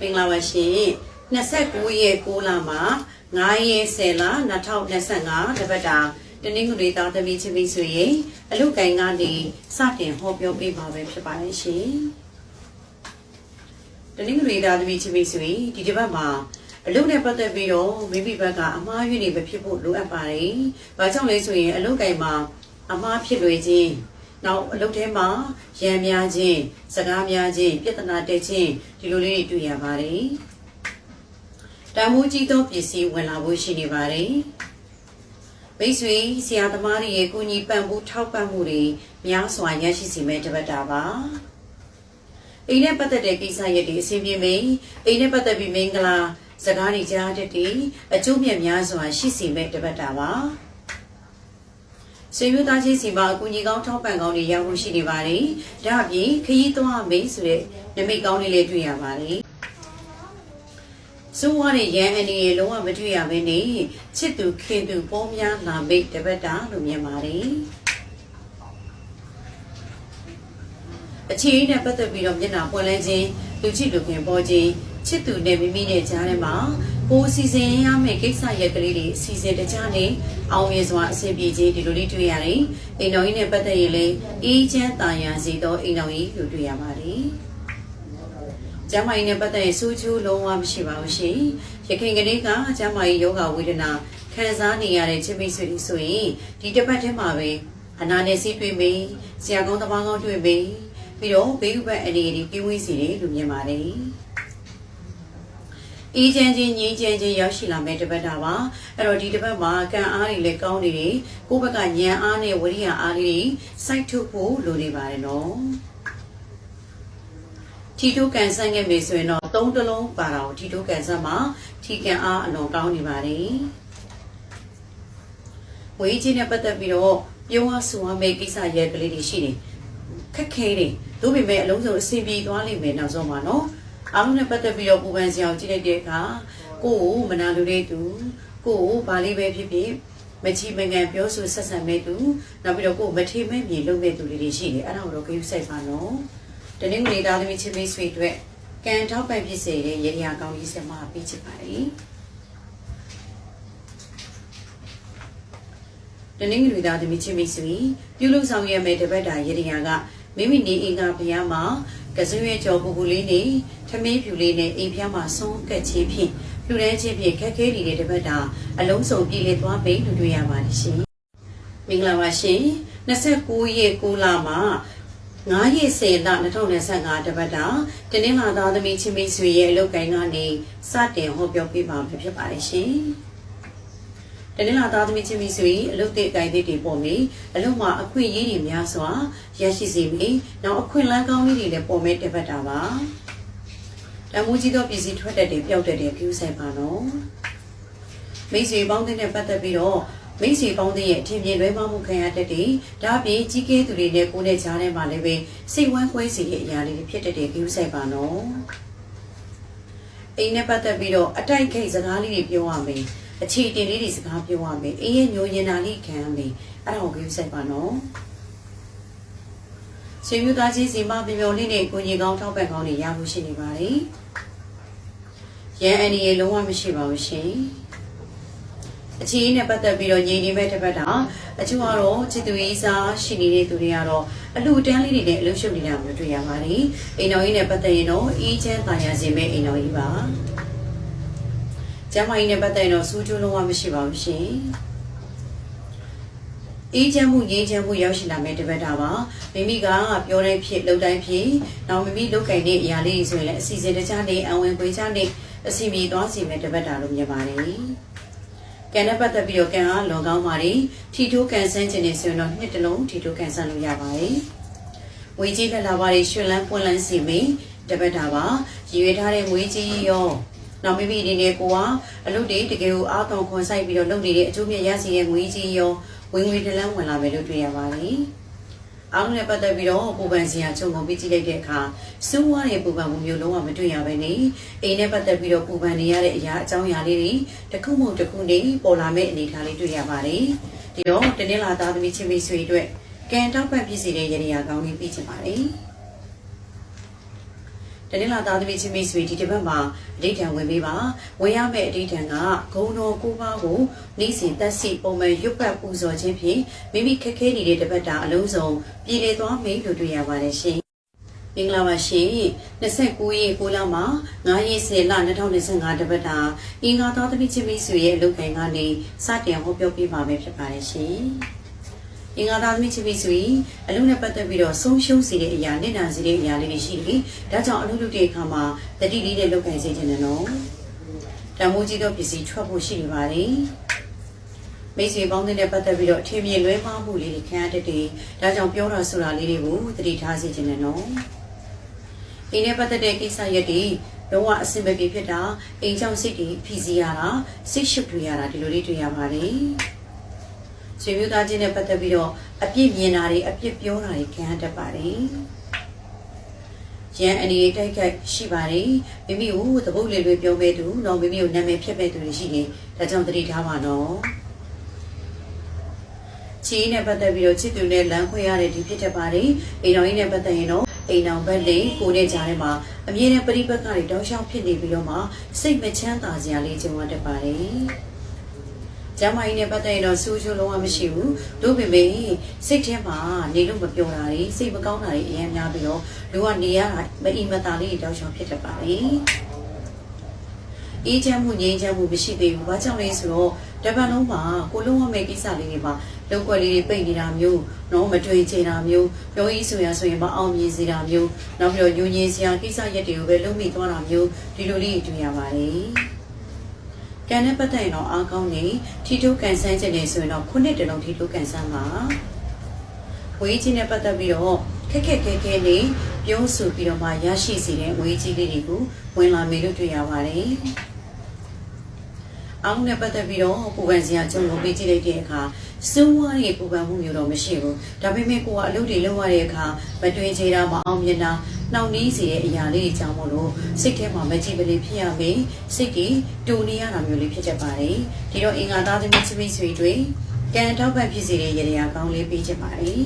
မင်္ဂလာပါရှင်29ရက်6လမှာ9ရက်10လ2025တပတ်တာတနင်္ဂနွေသားသမီးချင်းပြီးဆိုရင်အလုတ်ကိုင်ကနေစတင်ဟောပြောပေးပါပဲဖြစ်ပါတယ်ရှင်တနင်္ဂနွေသားသမီးချင်းပြီးဆိုရင်ဒီတစ်ပတ်မှာအလုတ်နဲ့ပတ်သက်ပြီးတော့မိမိဘက်ကအမားရွေးနေမဖြစ်ဖို့လိုအပ်ပါတယ်။ဘာကြောင့်လဲဆိုရင်အလုတ်ကိုင်မှာအမားဖြစ်လွေခြင်း နောက်အလုပ်ထဲမှာရံများခြင်းစကားများခြင်းပြဿနာတက်ခြင်းဒီလိုလေးတွေတွေ့ရပါတယ်။တန်မိုးကြီးသောပစ္စည်းဝင်လာဖို့ရှိနေပါတယ်။မိတ်ဆွေဆရာသမားတွေရဲ့ကိုကြီးပံ့ပိုးထောက်ပံ့မှုတွေများစွာရရှိစီမဲ့တပတ်တာပါ။အိမ်နဲ့ပတ်သက်တဲ့ကိစ္စရပ်တွေအဆင်ပြေမယ်။အိမ်နဲ့ပတ်သက်ပြီးမင်္ဂလာစကားတွေကြားတတ်တယ်အကျိုးမြတ်များစွာရှိစီမဲ့တပတ်တာပါ။ ဆွေမျိုးသားချင်းစီမှာအကူအညီကောင်းထောက်ပံ့ကောင်းတွေရဖို့ရှိနေပါတယ်။ဒါအပြင်ခရီးသွားမေးဆိုတဲ့နမိတ်ကောင်းလေးလေးတွေ့ရပါတယ်။စိုးဝါတဲ့ရန်အနေနဲ့လုံးဝမတွေ့ရဘဲနဲ့ချစ်သူခင်သူပေါများလာမိတ်တပတ်တာလို့မြင်ပါတယ်။အခြေအနေနဲ့ပတ်သက်ပြီးတော့မျက်နှာပွင့်လန်းခြင်းလူချစ်လူခင်ပေါ်ခြင်းချစ်သူနဲ့မိမိနဲ့ကြားထဲမှာ ကိုယ်စီစဉ်ရမယ့်ကိစ္စရက်ကလေးတွေစီစဉ်တကြနဲ့အောင်မြင်စွာအဆင်ပြေခြင်းဒီလိုလေးတွေ့ရတယ်။အိမ်တော်ကြီးနဲ့ပတ်သက်ရင်လည်းအေးချမ်းတာယာစေသောအိမ်တော်ကြီးလို့တွေ့ရပါတယ်။ကျမ်းမာရေးနဲ့ပတ်သက်ရင်စူးကျူးလုံးဝမရှိပါဘူးရှင်။ရခိုင်ကလေးကကျမ်းမာရေးယောဂဝေဒနာခံစားနေရတဲ့ချင်းမိတ်ဆွေတွေဆိုရင်ဒီတစ်ပတ်ထဲမှာပဲအနာနဲ့စီးတွေ့မေးဆရာကောင်းတပားကောင်းတွေ့မေးပြီးတော့ဘေးဥပတ်အနေနဲ့ပြင်းဝေးစီတယ်လို့မြင်ပါတယ်။ အေးချမ်းချင်းငြိမ်းချမ်းချင်းရောက်ရှိလာမယ့်တပတ်တာပါအဲ့တော့ဒီတပတ်မှာကံအားတွေလည်းကောင်းနေတယ်ကိုယ့်ဘက်ကဉာဏ်အားနဲ့ဝိရိယအားလေးတွေစိုက်ထုတ်ဖို့လိုနေပါတယ်နော်ထီတိုးကန်ဆန်းခဲ့ပြီဆိုရင်တော့သုံးတလုံးပါတာကိုထီတိုးကန်ဆန်းမှာထီကန်အားအလွန်ကောင်းနေပါတယ်ဝေးချင်းနဲ့ပတ်သက်ပြီးတော့ပြောရဆိုရမယ့်ကိစ္စရဲ့ကလေးတွေရှိတယ်ခက်ခဲတယ်ဒါပေမဲ့အလုံးစုံအဆင်ပြေသွားလိမ့်မယ်နောက်ဆုံးမှာနော် အားလုံးနဲ့ပတ်သက်ပြီးတော့ပူပန်စရာကိုကြည့်လိုက်တဲ့အခါကိုယ့်ကိုမနာလိုတဲ့သူကိုယ့်ကိုဘာလေးပဲဖြစ်ဖြစ်မချီမငံပြောဆိုဆက်ဆံမဲ့သူနောက်ပြီးတော့ကိုယ်မထေမဲ့မြေလုပ်မဲ့သူလေးတွေရှိတယ်အဲ့ဒါကိုတော့ဂရုစိုက်ပါနော်တနင်္ဂနွေသားသမီးချင်းမိတ်ဆွေအတွက်ကံထောက်ပံ့ဖြစ်စေတဲ့ရေရာကောင်းကြီးစမပေးချင်ပါတယ်တနင်္ဂနွေသားသမီးချင်းမိတ်ဆွေပြုလုပ်ဆောင်ရမယ့်တပတ်တာရေရာကမိမိနေအိမ်ကဘုရားမှာ ကစွရွေကြော်ပူပူလေးနဲ့ထမင်းဖြူလေးနဲ့အိမ်ဖျားမှာဆုံးကက်ချင်းဖြင့်ဖြူတဲ့ချင်းဖြင့်ခက်ခဲနေတဲ့တပတ်တာအလုံးစုံပြည်လေသွားပိတ်လို့တွေ့ရပါတယ်ရှင်။မင်္ဂလာပါရှင်။29ရက်6လမှာ9ရက်10လ2025တပတ်တာတနင်္လာသားသမီးချင်းမိတ်ဆွေရဲ့အလုပ်ကိုင်းကနေစတင်ဟောပြောပေးပါမှာဖြစ်ပါတယ်ရှင်။ တနင်္လာသားသမီးချင်းမိတ်ဆွေအလုပ်တဲ့အကိုင်းတွေပေါ်နေအလုပ်မှာအခွင့်အရေးတွေများစွာရရှိစေပြီးနောက်အခွင့်အလမ်းကောင်းလေးတွေလည်းပေါ်မဲ့တပတ်တာပါတမိုးကြီးသောပြည်စည်းထွက်တတ်တယ်ပျောက်တတ်တယ်ပြုဆိုင်ပါနော်မိတ်ဆွေပေါင်းတဲ့ပတ်သက်ပြီးတော့မိတ်ဆွေပေါင်းတဲ့ရဲ့အထင်မြင်လွဲမှားမှုခံရတတ်တယ်ဒါအပြင်ကြီးကဲသူတွေနဲ့ကိုယ်နဲ့ကြားထဲမှာလည်းပဲစိတ်ဝမ်းကွဲစေတဲ့အရာလေးတွေဖြစ်တတ်တယ်ပြုဆိုင်ပါနော်အိမ်နဲ့ပတ်သက်ပြီးတော့အတိုက်ခိတ်စကားလေးတွေပြောရမယ် အခြေတင်လေးတွေစကားပြောရမယ်အေးရဲ့ညိုရင်နာလေးခံရမယ်အဲ့ဒါကိုပြုဆိုင်ပါနော်ဆွေမျိုးသားချင်းစီမပျော်လေးနဲ့ကိုကြီးကောင်းထောက်ပံ့ကောင်းတွေရဖို့ရှိနေပါတယ်ရန်အန်ဒီရေလုံးဝမရှိပါဘူးရှင်အခြေအနေနဲ့ပတ်သက်ပြီးတော့ညီညီမဲ့တစ်ပတ်တာအချို့ကတော့ချစ်သူရေးစားရှိနေတဲ့သူတွေကတော့အလူတန်းလေးတွေနဲ့အလုပ်ရှုပ်နေတာမျိုးတွေ့ရပါတယ်အိမ်တော်ကြီးနဲ့ပတ်သက်ရင်တော့အေးချမ်းတာယာစင်မဲ့အိမ်တော်ကြီးပါ ကျမကြီးနဲ့ပတ်သက်ရင်တော့စူးကျိုးလုံးဝမရှိပါဘူးရှင်အေးချမ်းမှုငြိမ်းချမ်းမှုရောက်ရှိလာမဲ့တပတ်တာပါမိမိကပြောတိုင်းဖြစ်လုပ်တိုင်းဖြစ်နောက်မိမိလုပ်ကင်တဲ့အရာလေးတွေဆိုရင်လည်းအစီအစဉ်တခြားနေအဝင်ပွေချနေအစီမီသွားစီမဲ့တပတ်တာလို့မြင်ပါတယ်ကံနဲ့ပတ်သက်ပြီးတော့ကံအားလောကောင်းပါတယ်ထီထိုးကန်ဆန်းခြင်းနေဆိုရင်တော့နှစ်တလုံးထီထိုးကန်ဆန်းလို့ရပါတယ်ဝေကြီးလက်လာပါတယ်ရွှေလန်းပွင့်လန်းစီမီတပတ်တာပါရည်ရွယ်ထားတဲ့ငွေကြီးရော နောက်မိမိဒီနေ့ကိုကအလုပ်တွေတကယ်ကိုအားတောင်ခွန်ဆိုင်ပြီးတော့လုပ်နေတဲ့အကျိုးမြတ်ရစီရဲ့ငွေကြီးရောဝင်ငွေတလန်းဝင်လာမယ်လို့တွေ့ရပါတယ်။အားလုံးနဲ့ပတ်သက်ပြီးတော့ပူပန်စရာချုံကုန်ပြီးကြည့်လိုက်တဲ့အခါစိုးဝါရဲ့ပူပန်မှုမျိုးလုံးဝမတွေ့ရဘဲနေအိမ်နဲ့ပတ်သက်ပြီးတော့ပူပန်နေရတဲ့အရာအကြောင်းအရာလေးတွေတစ်ခုမှတစ်ခုနေပေါ်လာမယ့်အနေအထားလေးတွေ့ရပါတယ်။ဒီတော့တနင်္လာသားသမီးချင်းမိတ်ဆွေအတွက်ကံတောက်ပံ့ပြည့်စည်တဲ့ရည်ရည်ကောင်းလေးပြီးချင်ပါတယ်။ တနင်္လာသားသမီးချင်းမိတ်ဆွေဒီတစ်ပတ်မှာအဋိဌံဝင်ပေးပါဝင်ရမယ့်အဋိဌံကဂုံတော်ကိုပါကိုနေ့စဉ်တက်စီပုံမှန်ရွတ်ပတ်ပူဇော်ခြင်းဖြင့်မိမိခက်ခဲနေတဲ့တစ်ပတ်တာအလုံးစုံပြည်လေသွားမယ်လို့တွေ့ရပါတယ်ရှင်မင်္ဂလာပါရှင်29ရက်9လမှာ9ရက်10လ2025တပတ်တာအင်္ဂါသားသမီးချင်းမိတ်ဆွေရဲ့အလုပ်ကိုင်ကနေစတင်ဟောပြောပေးပါမယ်ဖြစ်ပါတယ်ရှင် အင်္ဂါသားသမီးချင်းမိတ်ဆွေအလုပ်နဲ့ပတ်သက်ပြီးတော့ဆုံးရှုံးစေတဲ့အရာနဲ့နာစေတဲ့အရာလေးတွေရှိတယ်။ဒါကြောင့်အလုပ်လုပ်တဲ့အခါမှာတတိလေးနဲ့လုပ်ကိုင်စေချင်တယ်နော်။တမိုးကြီးသောပစ္စည်းထွက်ဖို့ရှိနေပါလေ။မိတ်ဆွေပေါင်းတဲ့ပတ်သက်ပြီးတော့အထင်မြင်လွဲမှားမှုလေးတွေခံရတတ်တယ်။ဒါကြောင့်ပြောတာဆိုတာလေးတွေကိုသတိထားစေချင်တယ်နော်။ဒီနဲ့ပတ်သက်တဲ့ကိစ္စရက်တွေလုံးဝအဆင်မပြေဖြစ်တာအိမ်ကြောင့်စိတ်တွေဖိစီးရတာစိတ်ရှုပ်ထွေးရတာဒီလိုလေးတွေ့ရပါတယ်။ ဆွေမျိုးသားချင်းနဲ့ပတ်သက်ပြီးတော့အပြစ်မြင်တာတွေအပြစ်ပြောတာတွေခံရတတ်ပါတယ်။ရန်အနေတိုက်ခိုက်ရှိပါတယ်မိမိကိုသဘုတ်လေးလေးပြောမဲ့သူတော့မိမိကိုနာမည်ဖြတ်မဲ့သူတွေရှိနေဒါကြောင့်သတိထားပါနော်။ချီနဲ့ပတ်သက်ပြီးတော့ချစ်သူနဲ့လမ်းခွဲရတဲ့ဒီဖြစ်တတ်ပါတယ်အိမ်တော်ကြီးနဲ့ပတ်သက်ရင်တော့အိမ်တော်ဘက်လေးကိုနဲ့ကြားထဲမှာအမြဲတမ်းပရိပတ်ကတွေတောက်လျှောက်ဖြစ်နေပြီးတော့မှစိတ်မချမ်းသာစရာလေးကြုံရတတ်ပါတယ်။ ကျမ်းမာရေးနဲ့ပတ်သက်ရင်တော့စူးချိုးလုံးဝမရှိဘူးတို့ပေမဲ့စိတ်ထဲမှာနေလို့မပြောတာတွေစိတ်မကောင်းတာတွေအများများပြီးတော့လူကနေရတာမအီမတာလေးတောက်ချောင်ဖြစ်တတ်ပါလေအေးချမ်းမှုငြိမ်းချမ်းမှုမရှိသေးဘူးဘာကြောင့်လဲဆိုတော့တပတ်လုံးမှာကိုလုံးဝမဲ့ကိစ္စလေးတွေမှာလုံကွက်လေးတွေပိတ်နေတာမျိုးနော်မတွေ့ချင်တာမျိုးပြောရေးဆိုရဆိုရင်မအောင်မြင်စေတာမျိုးနောက်ပြီးတော့ညဉ့်ညင်စရာကိစ္စရက်တွေကိုပဲလုံးမိသွားတာမျိုးဒီလိုလေးတွေ့ရပါတယ် ကံနဲ့ပတ်သက်ရင်တော့အားကောင်းနေထီထိုးကန်ဆန်းခြင်းနေဆိုရင်တော့ခုနှစ်တလုံးထီထိုးကန်ဆန်းပါဝေးကြီးနဲ့ပတ်သက်ပြီးတော့ခက်ခက်ခဲခဲလေးပြောဆိုပြီးတော့မှရရှိစေတဲ့ဝေးကြီးလေးတွေကိုဝင်လာမယ်လို့တွေ့ရပါတယ်အောင်နဲ့ပတ်သက်ပြီးတော့ပူပန်စရာကြုံလို့ပေးကြည့်လိုက်တဲ့အခါစိုးဝါးရဲ့ပူပန်မှုမျိုးတော့မရှိဘူးဒါပေမဲ့ကိုကအလုပ်တွေလုပ်ရတဲ့အခါမတွင်ချေတာမအောင်မြင်တာ နှောင့်နှီးစေတဲ့အရာလေးတွေကြောင့်မို့လို့စိတ်ထဲမှာမကြည်ပလေးဖြစ်ရမယ်စိတ်ကြီးတူနေရတာမျိုးလေးဖြစ်တတ်ပါတယ်ဒီတော့အင်္ဂါသားသမီးချမိတ်ဆွေတွေကံထောက်ပံ့ဖြစ်စေတဲ့ရေရာကောင်းလေးပေးချင်ပါတယ်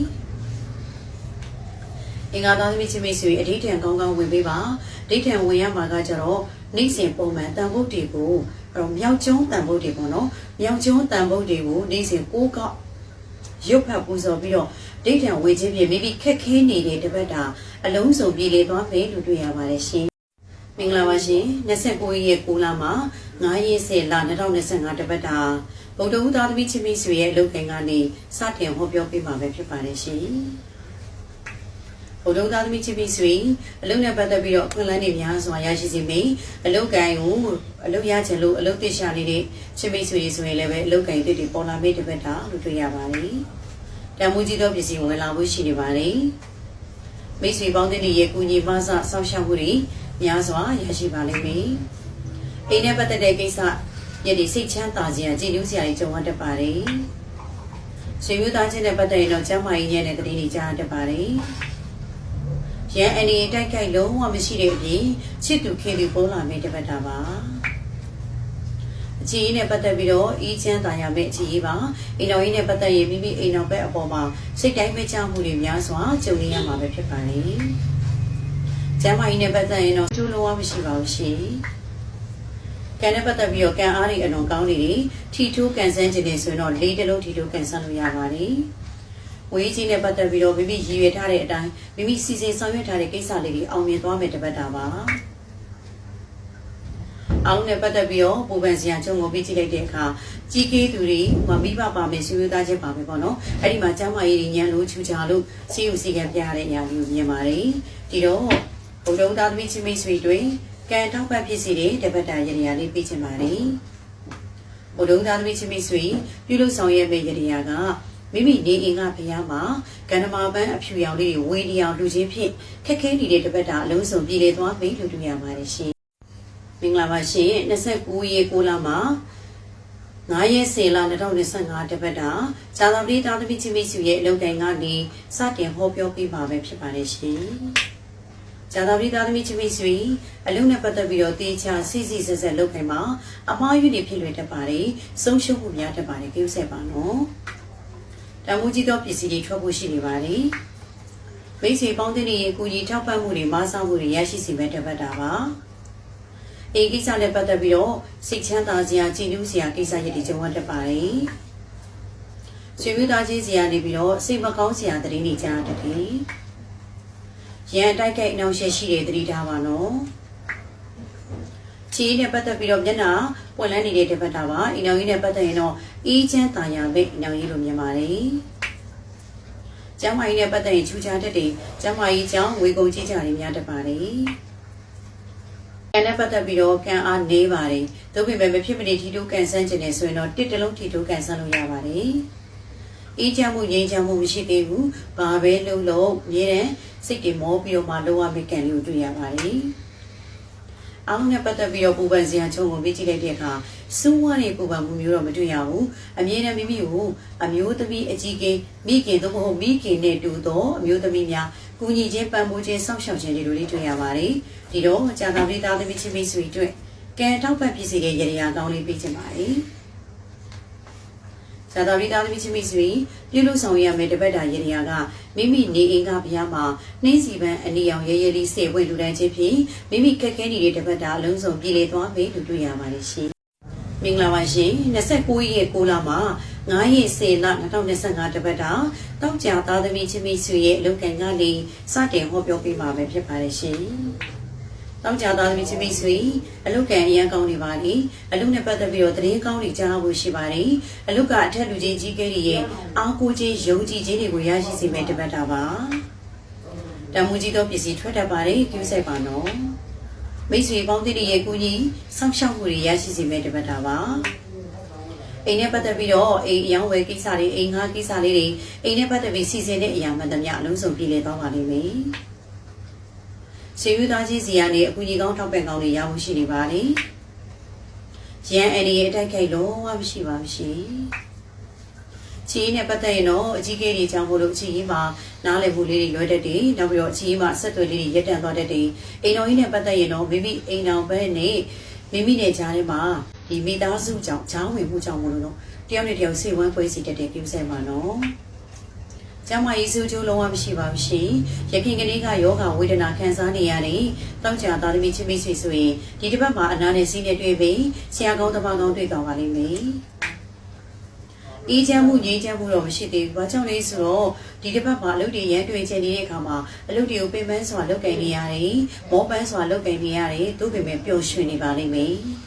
အင်္ဂါသားသမီးချမိတ်ဆွေအဋိဌံကောင်းကောင်းဝင်ပေးပါဒိဋ္ဌံဝင်ရမှာကကြတော့နေ့စဉ်ပုံမှန်တန်ဖို့တွေကိုအဲ့တော့မြောက်ကျုံးတန်ဖို့တွေပေါ့နော်မြောက်ကျုံးတန်ဖို့တွေကိုနေ့စဉ်ကိုးကောက်ရုပ်ဖတ်ပူဇော်ပြီးတော့ ဒိဋ္ဌံဝေခြင်းဖြင့်မိမိခက်ခဲနေတဲ့တပတ်တာအလုံးစုံပြေလေသွားမယ်လို့တွေ့ရပါတယ်ရှင်မင်္ဂလာပါရှင်29ရက်9လမှာ9ရက်10လ2025တပတ်တာဗုဒ္ဓဦးသားသမီးချင်းမိတ်ဆွေရဲ့အလုပ်ကိုင်ကနေစတင်ဟောပြောပေးမှာပဲဖြစ်ပါတယ်ရှင်ဘုဒ္ဓသားသမီးချစ်ပြီးဆွေအလုပ်နဲ့ပတ်သက်ပြီးတော့အခွင့်အလမ်းတွေများစွာရရှိစေမိအလုပ်ကိုင်ကိုအလုပ်ရချင်လို့အလုပ်သိရှာနေတဲ့ချစ်မိတ်ဆွေတွေဆိုရင်လည်းပဲအလုပ်ကိုင်တွေတွေပေါ်လာမိတဲ့ဘက်တာလို့တွေ့ရပါတယ်။ တန်မိုးကြီးသောပစ္စည်းဝင်လာဖို့ရှိနေပါတယ်။မိတ်ဆွေပေါင်းတဲ့ရဲ့ကုညီမဆဆောက်ရှောက်မှုတွေများစွာရရှိပါလိမ့်မယ်။အိမ်နဲ့ပတ်သက်တဲ့ကိစ္စရည်ဒီစိတ်ချမ်းသာစရာကြည်နူးစရာတွေကြုံရတတ်ပါတယ်။ဆွေမျိုးသားချင်းနဲ့ပတ်သက်ရင်တော့ကျမ်းမာရေးရဲ့တဲ့တတိတွေကြားတတ်ပါတယ်။ရန်အနေတိုက်ခိုက်လုံးဝမရှိတဲ့အပြင်ချစ်သူခင်သူပေါ်လာမယ့်တပတ်တာပါ အခြေရေးနဲ့ပတ်သက်ပြီးတော့အီးချမ်းသာရမယ့်အခြေရေးပါအိမ်တော်ရေးနဲ့ပတ်သက်ရင်မိမိအိမ်တော်ဘက်အပေါ်မှာစိတ်တိုင်းမချမှုတွေများစွာကြုံနေရမှာပဲဖြစ်ပါလေကျမ်းမာရေးနဲ့ပတ်သက်ရင်တော့ကျိုးလုံးဝမရှိပါဘူးရှင်ကံနဲ့ပတ်သက်ပြီးတော့ကံအားတွေအလွန်ကောင်းနေတယ်ထီထိုးကန်ဆန်းခြင်းတွေဆိုရင်တော့လေးတလုံးထီထိုးကန်ဆန်းလို့ရပါတယ်ဝေးကြီးနဲ့ပတ်သက်ပြီးတော့မိမိရည်ရွယ်ထားတဲ့အတိုင်းမိမိစီစဉ်ဆောင်ရွက်ထားတဲ့ကိစ္စလေးတွေအောင်မြင်သွားမယ်တပတ်တာပါ အောင်နဲ့ပတ်သက်ပြီးတော့ပူပန်စရာချုံကိုပြီးကြည့်လိုက်တဲ့အခါကြီးကေးသူတွေဟိုမိဘပါမယ်ဆွေးနွေးသားချက်ပါမယ်ပေါ့နော်အဲ့ဒီမှာကျမ်းမာရေးညံလို့ချူချာလို့စီယူစီကံပြရတဲ့အရာလေးကိုမြင်ပါတယ်ဒီတော့ဘုံတော်သားသမီးချင်းမိတ်ဆွေတွေကံထောက်ပံ့ဖြစ်စီတဲ့တပတ်တာရည်ရည်လေးပြီးချင်ပါတယ်ဘုံတော်သားသမီးချင်းမိတ်ဆွေပြုလုပ်ဆောင်ရမယ့်ရည်ရည်ကမိမိနေအိမ်ကဖျားမှာကန္နမာပန်းအဖြူရောင်လေးတွေဝေးဒီအောင်လူချင်းဖြင့်ခက်ခဲနေတဲ့တပတ်တာအလုံးစုံပြည်လေသွားပြီလို့တွေ့ရပါတယ်ရှင်။မ င်္ဂလာပါရှင်29ရက်6လမှာ9ရက်10လ2025တပတ်တာဇာတာပတိတာသမီချင်းမိစုရဲ့အလုပ်ကိုင်ကနေစတင်ဟောပြောပေးပါပဲဖြစ်ပါတယ်ရှင်။ဇာတာပတိတာသမီချင်းမိစုအလုပ်နဲ့ပတ်သက်ပြီးတော့တေချာစီစီဆက်ဆက်လုပ်ခိုင်းမှာအမှားယူနေဖြစ်လွယ်တတ်ပါတယ်။ဆုံးရှုံးမှုများတတ်ပါတယ်ကြိုးဆက်ပါနော်။တမိုးကြီးသောပစ္စည်းတွေထွက်ဖို့ရှိနေပါတယ်။မမိတ်ဆွေပေါင်းသင်းတွေရဲ့အကူအညီထောက်ပံ့မှုတွေမဆားမှုတွေရရှိစီမဲ့တပတ်တာပါ အေးကိစ္စနဲ့ပတ်သက်ပြီးတော့စိတ်ချမ်းသာစရာကြည်နူးစရာကိစ္စရပ်တွေကြုံရတတ်ပါတယ်ဆွေမျိုးသားချင်းစီကနေပြီးတော့စိတ်မကောင်းစရာသတင်းတွေကြားတတ်တယ်ရန်တိုက်ခိုက်အနှောင့်အယှက်ရှိတဲ့သတိထားပါနော်ချီးနဲ့ပတ်သက်ပြီးတော့မျက်နှာပွင့်လန်းနေတဲ့တပတ်တာပါအင်အောင်ကြီးနဲ့ပတ်သက်ရင်တော့အေးချမ်းသာယာမဲ့အင်အောင်ကြီးလိုမြင်ပါတယ်ကျမ်းမာရေးနဲ့ပတ်သက်ရင်ချူချာတတ်တယ်ကျမ်းမာရေးကြောင့်ဝေကုန်ကြီးကြတွေများတတ်ပါတယ် ကံနဲ့ပတ်သက်ပြီးတော့ကံအားနေပါတယ်သို့ပေမဲ့မဖြစ်မနေထီတိုးကန်ဆန်းခြင်းနဲ့ဆိုရင်တော့တစ်တလုံးထီတိုးကန်ဆန်းလို့ရပါတယ်အေးချမ်းမှုငြိမ်းချမ်းမှုမရှိသေးဘူးဘာပဲလုပ်လို့မြဲတဲ့စိတ်တွေမောပြီးတော့မှလောရမယ့်ကံလေးကိုတွေ့ရပါတယ်အားလုံးနဲ့ပတ်သက်ပြီးတော့ပူပန်စရာချုံကိုပြကြည့်လိုက်တဲ့အခါစူးဝါးတဲ့ပူပန်မှုမျိုးတော့မတွေ့ရဘူးအမြဲတမ်းမိမိကိုအမျိုးသမီးအကြီးကင်းမိခင်သို့မဟုတ်မိခင်နဲ့တူသောအမျိုးသမီးများ ကူညီခြင်းပံ့ပိုးခြင်းစောင့်ရှောက်ခြင်းတွေလိုလေးတွေ့ရပါတယ်ဒီတော့ကြာသာလေးသားသမီးချင်းမိတ်ဆွေတို့ကဲထောက်ပတ်ဖြစ်စေတဲ့ရေရာကောင်းလေးပေးချင်ပါတယ်။ဇာတော်ရီသားသမီးချင်းမိတ်ဆွေပြုလို့ဆောင်ရမယ်တပတ်တာရေရာကမိမိနေအိမ်ကဘုရားမှာနှင်းစီပန်းအနီအောင်ရဲရဲလေးစေဝဲလူတန်းချင်းဖြင့်မိမိခက်ခဲနေတဲ့တပတ်တာအလုံးစုံပြည်လေသွားမယ်လို့တွေ့ရပါတယ်ရှင်။မင်္ဂလာပါရှင်29ရက်6လမှာ 9ရက်10လ2025တပတ်တာတောက်ကြသားသမီးချင်းမိတ်ဆွေရဲ့အလုပ်ကံကနေစတင်ဟောပြောပေးမှာပဲဖြစ်ပါတယ်ရှင်။တောက်ကြသားသမီးချင်းမိတ်ဆွေအလုတ်ကန်အရန်ကောင်းနေပါလေအလုတ်နဲ့ပတ်သက်ပြီးတော့သတင်းကောင်းတွေကြားဖို့ရှိပါတယ်အလုတ်ကအထက်လူချင်းကြီးကဲတွေရဲ့အားကိုးခြင်းယုံကြည်ခြင်းတွေကိုရရှိစေမယ့်တပတ်တာပါတမူကြီးသောပစ္စည်းထွက်တတ်ပါတယ်ကျူးဆိုင်ပါနော်မိတ်ဆွေပေါင်းသင်းတွေရဲ့ကူညီစောင့်ရှောက်မှုတွေရရှိစေမယ့်တပတ်တာပါ အိမ်နဲ့ပတ်သက်ပြီးတော့အိမ်အယောင်းဝယ်ကိစ္စတွေအိမ်ငှားကိစ္စလေးတွေအိမ်နဲ့ပတ်သက်ပြီးစီစဉ်တဲ့အရာမှန်သမျှအလုံးစုံပြည်လည်သွားပါလိမ့်မယ်ဆွေမျိုးသားချင်းစီကနေအကူကြီးကောင်းထောက်ပံ့ကောင်းတွေရဖို့ရှိနေပါတယ်။ရန်အန်ဒီရဲ့အတိုက်ခိုက်လုံးဝမရှိပါဘူးရှင်။ချီးနဲ့ပတ်သက်ရင်တော့အကြီးကြီးတွေကြောင့်မို့လို့အချီးမှာနားလည်မှုလေးတွေလွဲတတ်တယ်။နောက်ပြီးတော့အချီးမှာဆက်သွယ်လေးတွေရက်တန့်သွားတတ်တယ်။အိမ်တော်ကြီးနဲ့ပတ်သက်ရင်တော့မိမိအိမ်တော်ဘက်နဲ့မိမိနဲ့ကြားထဲမှာ ဒီမိသားစုကြောင့်ဂျောင်းဝင်မှုကြောင့်မို့လို့တော့တယောက်နဲ့တယောက်စိတ်ဝမ်းပွဲစီတတ်တဲ့ပြုစဲမှာနော်။ကျမယေစုကျိုးလုံးဝမရှိပါဘူးရှင်။ရခင်ကလေးကယောဂဝေဒနာခံစားနေရတယ်။တောက်ကြသားသမီးချင်းမိတ်ဆွေဆိုရင်ဒီတစ်ပတ်မှာအနာနဲ့စီးနဲ့တွေ့ပြီးဆရာကောင်းတမကောင်းတွေ့ကောင်းပါလိမ့်မယ်။အေးချမ်းမှုငြိမ်းချမ်းမှုတော့မရှိသေးဘူး။ဘာကြောင့်လဲဆိုတော့ဒီတစ်ပတ်မှာအလုပ်တွေရန်တွေ့ချင်နေတဲ့အခါမှာအလုပ်တွေကိုပင်ပန်းစွာလုပ်ကင်နေရတယ်။မောပန်းစွာလုပ်ကင်နေရတယ်။သို့ပေမဲ့ပျော်ရွှင်နေပါလိမ့်မယ်။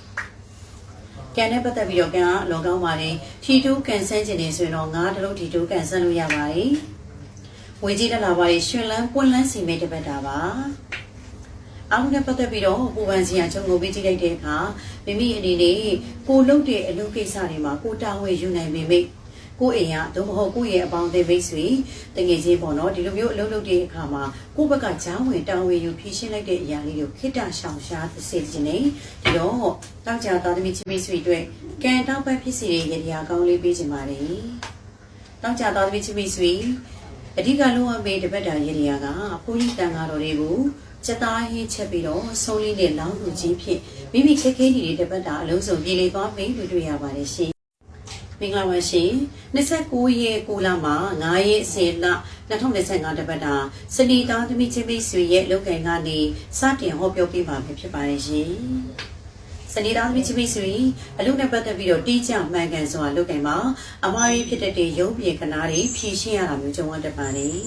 ကံနဲ့ပတ်သက်ပြီးတော့ကံကလောကောင်းပါလေထီတူးကန်ဆန်းခြင်းနေဆိုရင်တော့ငါးတလုံးထီတူးကန်ဆန်းလို့ရပါတယ်ဝေကြီးတက်လာပါလေရှင်လန်းပွင့်လန်းစီမဲတပတ်တာပါအားလုံးနဲ့ပတ်သက်ပြီးတော့ပူပန်စီရချုံကိုပြီးကြည့်လိုက်တဲ့အခါမိမိအနေနဲ့ကိုလုပ်တဲ့အလုပ်ကိစ္စတွေမှာကိုတာဝန်ယူနိုင်ပေမိ ကိုအိမ်ကသို့မဟုတ်ကိုရဲ့အပေါင်းအသင်းမိတ်ဆွေတငယ်ချင်းပေါ့နော်ဒီလိုမျိုးအလုပ်လုပ်တဲ့အခါမှာကိုဘက်ကဂျားဝင်တာဝန်ယူဖြည့်ရှင်းလိုက်တဲ့အရာလေးကိုခိတ္တရှောင်ရှားစေခြင်းနဲ့ဒီတော့တောက်ကြသားသမီးချင်းမိတ်ဆွေတို့ကံတောက်ပတ်ဖြစ်စီတဲ့ရည်ရကောင်းလေးပေးခြင်းပါတယ်တောက်ကြသားသမီးချင်းမိတ်ဆွေအဓိကလုံးဝမေးတပတ်တာရေနေရကဘုန်းကြီးတန်ဃာတော်တွေကိုစက်သားဟင်းချက်ပြီးတော့ဆုံးလေးနဲ့လောင်းလူချင်းဖြင့်မိမိခက်ခဲနေတဲ့တပတ်တာအလုံးစုံပြည်လေသွားမယ်လို့တွေ့ရပါတယ်ရှင်။ မင်္ဂလာပါရှင်။29ရက်9လမှာ9ရက်10လ2025တပတ်တာစနီသားသမီးချင်းမိတ်ဆွေရဲ့လုပ်ကံကနေစတင်ဟောပြောပေးမှာဖြစ်ပါတယ်ရှင်။စနေသားသမီးချင်းမိတ်ဆွေအလုပ်နဲ့ပတ်သက်ပြီးတော့တီးကြမှန်ကန်စွာလုပ်ကင်မှာအမားကြီးဖြစ်တဲ့ရုပ်ပြေကနာတွေဖြည့်ရှင်းရတာမျိုးကြုံရတတ်ပါတယ်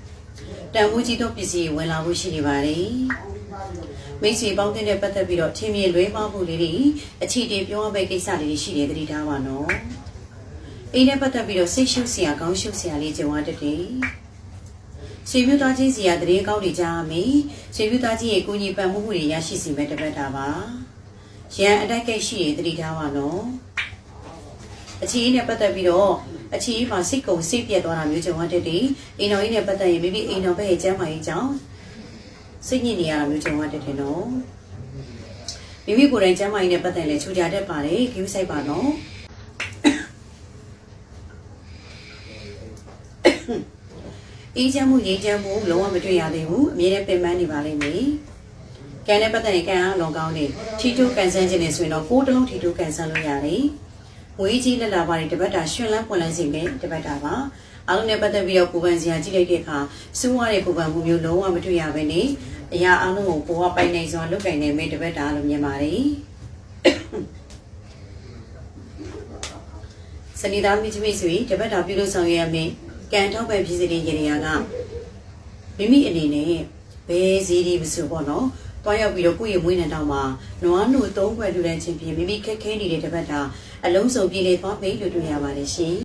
။တန်ဖိုးကြီးသောပစ္စည်းဝင်လာဖို့ရှိနေပါတယ်။မိတ်ဆွေပေါင်းတဲ့ပတ်သက်ပြီးတော့ထင်မြင်လွဲမှားမှုလေးတွေအခြေတင်ပြောရမယ့်ကိစ္စလေးတွေရှိတယ်သတိထားပါနော်။ အိမ်နဲ့ပတ်သက်ပြီးတော့စိတ်ရှုပ်စရာကောင်းရှုပ်စရာလေးကြုံရတတ်တယ်။ဆွေမျိုးသားချင်းစီကတရေကောင်းတွေကြားမယ်။ဆွေမျိုးသားချင်းရဲ့ကိုကြီးပံ့မှုမှုတွေရရှိစီမဲ့တပတ်တာပါ။ရန်အတိုက်ကိတ်ရှိရင်တတိထားပါနော်။အခြေအနေနဲ့ပတ်သက်ပြီးတော့အခြေအနေမှာစိတ်ကုံစိတ်ပြတ်သွားတာမျိုးကြုံရတတ်တယ်။အိမ်တော်ကြီးနဲ့ပတ်သက်ရင်မိမိအိမ်တော်ဘက်ရဲ့ကျန်းမာရေးကြောင့်စိတ်ညစ်နေရတာမျိုးကြုံရတတ်တယ်နော်။မိမိကိုယ်တိုင်ကျန်းမာရေးနဲ့ပတ်သက်လဲချူကြတတ်ပါတယ်။ဂိမ်းဆိုင်ပါနော်။ အေးချမ်းမှုငြိမ်းချမ်းမှုလုံးဝမတွေ့ရသေးဘူးအမြဲတမ်းပင်ပန်းနေပါလိမ့်မယ်။ကံနဲ့ပတ်သက်ရင်ကံအားလွန်ကောင်းတယ်ထီတိုးကန်ဆန်းခြင်းနဲ့ဆိုရင်တော့ကိုယ်တစ်လုံးထီတိုးကန်ဆန်းလို့ရတယ်။ငွေကြီးလက်လာပါတွေတပတ်တာရှင်လန်းပွန်လန်းစီမယ်တပတ်တာပါအားလုံးနဲ့ပတ်သက်ပြီးတော့ပူပန်စရာကြည့်လိုက်တဲ့အခါစိုးရတဲ့ပူပန်မှုမျိုးလုံးဝမတွေ့ရဘဲနဲ့အရာအားလုံးကိုပေါ်ဝပိုင်နိုင်စွာလုပ်ကင်နေမိတပတ်တာလို့မြင်ပါတယ်စနေသားမိချမိတ်ဆွေတပတ်တာပြုလုပ်ဆောင်ရမယ် ကံထောက်ပံ့ဖြစ်စေတဲ့ရေရာကမိမိအနေနဲ့ဘယ်စီးဒီမဆိုပေါ့နော်တွားရောက်ပြီးတော့ကိုယ့်ရဲ့မွေးနေ့တောင်မှာနွားနို့သုံးခွဲလူတန်းချင်းဖြင့်မိမိခက်ခဲနေတဲ့တပတ်တာအလုံးစုံပြည်လေသွားပြီလို့တွေ့ရပါတယ်ရှင်